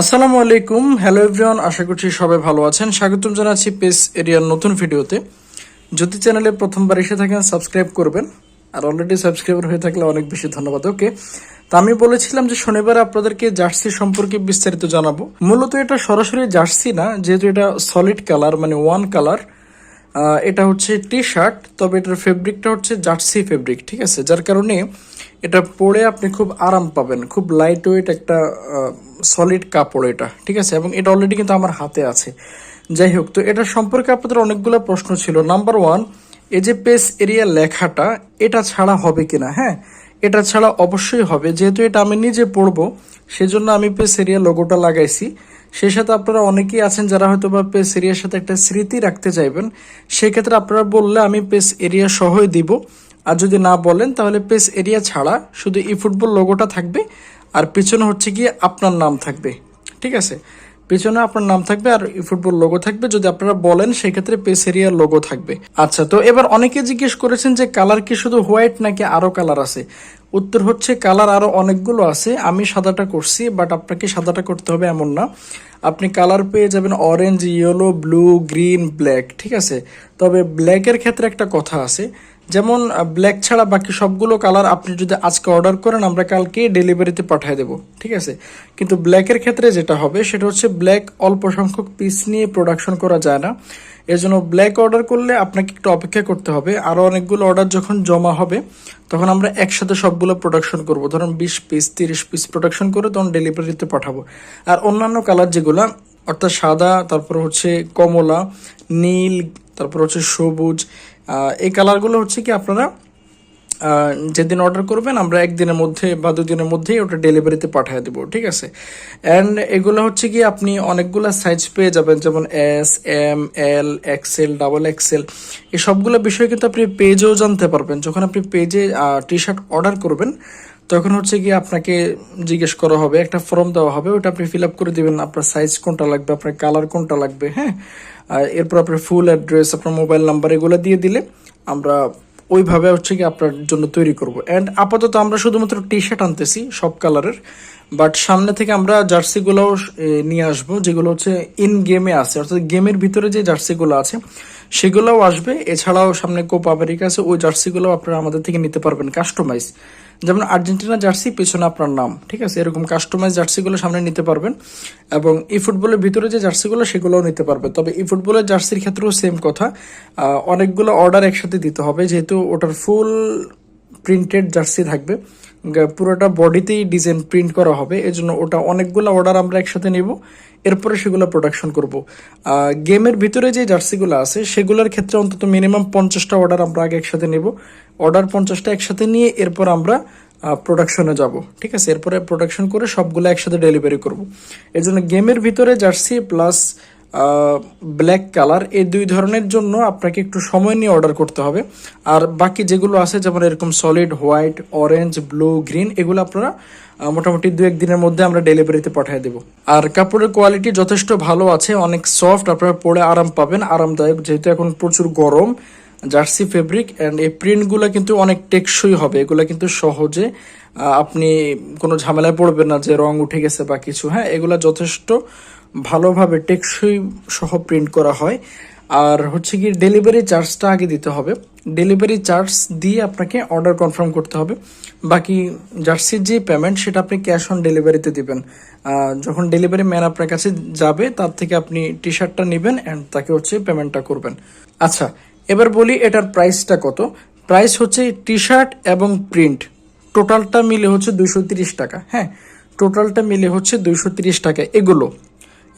আসসালামু আলাইকুম। Hello everyone আশা করছি সবাই ভালো আছেন। স্বাগতম জানাচ্ছি পেস এরিয়ার নতুন ভিডিওতে। যদি চ্যানেলে প্রথমবার এসে থাকেন সাবস্ক্রাইব করবেন। আর অলরেডি সাবস্ক্রাইবার হয়ে থাকলে অনেক বেশি ধন্যবাদ ওকে তা আমি বলেছিলাম যে শনিবার আপনাদেরকে জার্সি সম্পর্কে বিস্তারিত জানাব। মূলত এটা সরাসরি জার্সি না, যেহেতু এটা সলিড কালার মানে ওয়ান কালার এটা হচ্ছে টি শার্ট তবে এটার ফেব্রিকটা হচ্ছে জার্সি ফেব্রিক ঠিক আছে? যার কারণে এটা পরে আপনি খুব আরাম পাবেন, খুব লাইট ওয়েট একটা সলিড কাপড় এটা, ঠিক আছে? এবং এটা অলরেডি কিন্তু আমার হাতে আছে। যাই হোক, তো এটা সম্পর্কে আপনাদের অনেকগুলো প্রশ্ন ছিল। নাম্বার ওয়ান এই যে পেস এরিয়া লেখাটা, এটা ছাড়া হবে কিনা? হ্যাঁ এটা ছাড়া অবশ্যই হবে। যেহেতু এটা আমি নিজে পড়ব সেজন্য আমি পেস এরিয়া লোগোটা লাগাইছি। সেই সাথে আপনারা অনেকেই আছেন যারা হয়তো বা পেস এরিয়ার সাথে একটা স্মৃতি রাখতে চাইবেন। সেক্ষেত্রে আপনারা বললে আমি পেস এরিয়া সহই দিব। আর যদি না বলেন, তাহলে পেস এরিয়া ছাড়া শুধু ই ফুটবল লোগোটা থাকবে। আর পিছনে হচ্ছে গিয়ে আপনার নাম থাকবে। ঠিক আছে? পিছনে আপনার নাম থাকবে আর ই ফুটবল লোগো থাকবে। যদি আপনারা বলেন, সেক্ষেত্রে পেস এরিয়ার লোগো থাকবে। আচ্ছা তো এবার অনেকে জিজ্ঞেস করেছেন যে কালার কি শুধু হোয়াইট নাকি আরও কালার আছে? উত্তর হচ্ছে কালার আরও অনেকগুলো আছে। আমি সাদাটা করছি, বাট আপনাকে সাদাটা করতে হবে এমন না। আপনি কালার পেয়ে যাবেন orange yellow blue green black ঠিক আছে? তবে ব্ল্যাকের ক্ষেত্রে একটা কথা আছে। যেমন ব্ল্যাক ছাড়া বাকি সবগুলো কালার আপনি যদি আজকে অর্ডার করেন, আমরা কালকে ডেলিভারিতে পাঠিয়ে দেবো, ঠিক আছে? কিন্তু ব্ল্যাকের ক্ষেত্রে যেটা হবে, সেটা হচ্ছে ব্ল্যাক অল্প সংখ্যক পিস নিয়ে প্রোডাকশন করা যায় না। এর জন্য ব্ল্যাক অর্ডার করলে আপনাকে একটু অপেক্ষা করতে হবে। আরও অনেকগুলো অর্ডার যখন জমা হবে, তখন আমরা একসাথে সবগুলো প্রোডাকশন করব। ধরুন বিশ পিস তিরিশ পিস প্রোডাকশন করে তখন ডেলিভারিতে পাঠাবো। আর অন্যান্য কালার যেগুলো, অর্থাৎ সাদা, তারপর হচ্ছে কমলা, নীল তারপর হচ্ছে সবুজ এই কালারগুলো হচ্ছে কি আপনারা যেদিন অর্ডার করবেন আমরা একদিনের মধ্যে বা দুদিনের মধ্যেই ওটা ডেলিভারিতে পাঠিয়ে দেবো, ঠিক আছে? অ্যান্ড এগুলো হচ্ছে কি আপনি অনেকগুলো সাইজ পেয়ে যাবেন, যেমন S M L XL double XL এই সবগুলো বিষয় কিন্তু আপনি পেজেও জানতে পারবেন। যখন আপনি পেজে টি শার্ট অর্ডার করবেন তখন হচ্ছে কি আপনাকে জিজ্ঞেস করা হবে, একটা ফর্ম দেওয়া হবে, ওটা আপনি ফিল আপ করে দিবেন, আপনার সাইজ কোনটা লাগবে, আপনার কালার কোনটা লাগবে হ্যাঁ? এরপর আপনার ফুল অ্যাড্রেস আপনার মোবাইল নাম্বার এগুলো দিয়ে দিলে আমরা ওইভাবে হচ্ছে কি আপনার জন্য তৈরি করব। অ্যান্ড আপাতত আমরা শুধুমাত্র টি শার্ট আনতেছি সব কালারের বাট সামনে থেকে আমরা জার্সিগুলোও নিয়ে আসব, যেগুলো হচ্ছে ইন গেমে আছে। অর্থাৎ গেমের ভিতরে যে জার্সিগুলো আছে সেগুলোও আসবে। এছাড়াও সামনে কোপ আমেরিকা আছে, ওই জার্সিগুলো আপনারা আমাদের থেকে নিতে পারবেন কাস্টমাইজ যেমন আর্জেন্টিনা জার্সি, পিছনে আপনার নাম, ঠিক আছে? এরকম কাস্টমাইজ জার্সিগুলো সামনে নিতে পারবেন। এবং ই ফুটবলের ভিতরে যে জার্সিগুলো, সেগুলোও নিতে পারবে তবে ই ফুটবলের জার্সির ক্ষেত্রেও সেম কথা। অনেকগুলো অর্ডার একসাথে দিতে হবে, যেহেতু ওটার ফুল প্রিন্টেড জার্সি থাকবে। পুরোটা বডিতেই ডিজাইন প্রিন্ট করা হবে। এজন্য ওটা অনেকগুলো অর্ডার আমরা একসাথে নেব। এরপরে সেগুলো প্রোডাকশন করব। গেমের ভিতরে যে জার্সিগুলো আছে, সেগুলোর ক্ষেত্রে অন্তত মিনিমাম পঞ্চাশটা অর্ডার আমরা আগে একসাথে নেব। অর্ডার পঞ্চাশটা একসাথে নিয়ে এরপর আমরা প্রোডাকশনে যাব। ঠিক আছে? এরপরে প্রোডাকশন করে সবগুলো একসাথে ডেলিভারি করব। এর জন্য গেমের ভিতরে জার্সি প্লাস ব্ল্যাক কালার এই দুই ধরনের জন্য আপনাকে একটু সময় নিয়ে অর্ডার করতে হবে। আর বাকি যেগুলো আছে, যেমন এরকম solid white orange blue green এগুলো আপনারা মোটামুটি দু এক দিনের মধ্যে আমরা ডেলিভারিতে পাঠিয়ে দেবো। আর কাপড়ের কোয়ালিটি যথেষ্ট ভালো আছে, অনেক সফট আপনারা পরে আরাম পাবেন, আরামদায়ক, যেহেতু এখন প্রচুর গরম, জার্সি ফেব্রিক অ্যান্ড এই প্রিন্টগুলো কিন্তু অনেক টেকসই হবে। এগুলো কিন্তু সহজে আপনি কোনো ঝামেলায় পড়বেন না যে রং উঠে গেছে বা কিছু হ্যাঁ এগুলো যথেষ্ট ভালোভাবে টেকসই সহ প্রিন্ট করা হয়। আর হচ্ছে কি ডেলিভারি চার্জটা আগে দিতে হবে। ডেলিভারি চার্জ দিয়ে আপনাকে অর্ডার কনফার্ম করতে হবে। বাকি জার্সির যে পেমেন্ট সেটা আপনি ক্যাশ অন ডেলিভারিতে দেবেন। যখন ডেলিভারি ম্যান আপনার কাছে যাবে, তার থেকে আপনি টি শার্টটা নেবেন অ্যান্ড তাকে হচ্ছে পেমেন্টটা করবেন। আচ্ছা এবার বলি এটার প্রাইসটা কত? প্রাইস হচ্ছে টি শার্ট এবং প্রিন্ট টোটালটা মিলে হচ্ছে তিরিশ টাকা। হ্যাঁ টোটালটা মিলে হচ্ছে তিরিশ টাকা। এগুলো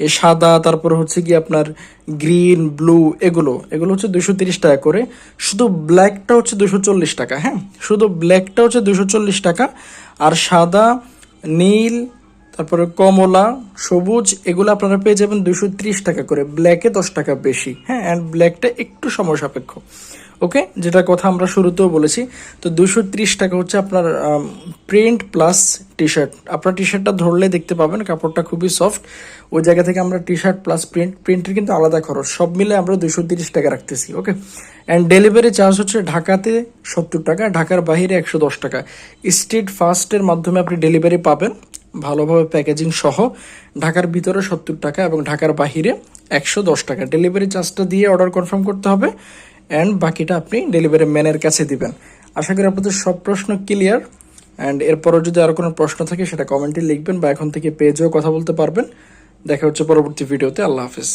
সাদা, তারপর হচ্ছে কি আপনার গ্রিন, ব্লু এগুলো। এগুলো হচ্ছে দুশো তিরিশ টাকা করে। শুধু ব্ল্যাকটা হচ্ছে দুশো চল্লিশ টাকা হ্যাঁ? শুধু ব্ল্যাকটা হচ্ছে দুশো চল্লিশ টাকা। আর সাদা, নীল, তারপরে কমলা, সবুজ, এগুলো আপনারা পেয়ে যাবেন দুশো টাকা করে। ব্ল্যাকে দশ টাকা বেশি হ্যাঁ? অ্যান্ড ব্ল্যাকটা একটু সময় সাপেক্ষ। ওকে যেটা কথা আমরা শুরুতেও বলেছি। তো দুশো টাকা হচ্ছে আপনার প্রিন্ট প্লাস টি শার্ট আপনার টি শার্টটা ধরলে দেখতে পাবেন, কাপড়টা খুবই সফট ওই জায়গা থেকে আমরা টি শার্ট প্লাস প্রিন্ট প্রিন্টের কিন্তু আলাদা খরচ। সব মিলে আমরা দুশো টাকা রাখতেছি ওকে অ্যান্ড ডেলিভারি চার্জ হচ্ছে ঢাকাতে সত্তর টাকা, ঢাকার বাইরে একশো দশ টাকা। স্ট্রিট ফাস্টের মাধ্যমে আপনি ডেলিভারি পাবেন, ভালোভাবে প্যাকেজিং সহ। ঢাকার ভিতরে সত্তর টাকা এবং ঢাকার বাহিরে একশো দশ টাকা। ডেলিভারি চার্জটা দিয়ে অর্ডার কনফার্ম করতে হবে। অ্যান্ড বাকিটা আপনি ডেলিভারি ম্যানের কাছে দিবেন। আশা করি আপনাদের সব প্রশ্ন ক্লিয়ার অ্যান্ড এরপরও যদি আরও কোনো প্রশ্ন থাকে, সেটা কমেন্টে লিখবেন বা এখন থেকে পেজেও কথা বলতে পারবেন। দেখা হচ্ছে পরবর্তী ভিডিওতে আল্লাহ হাফিজ।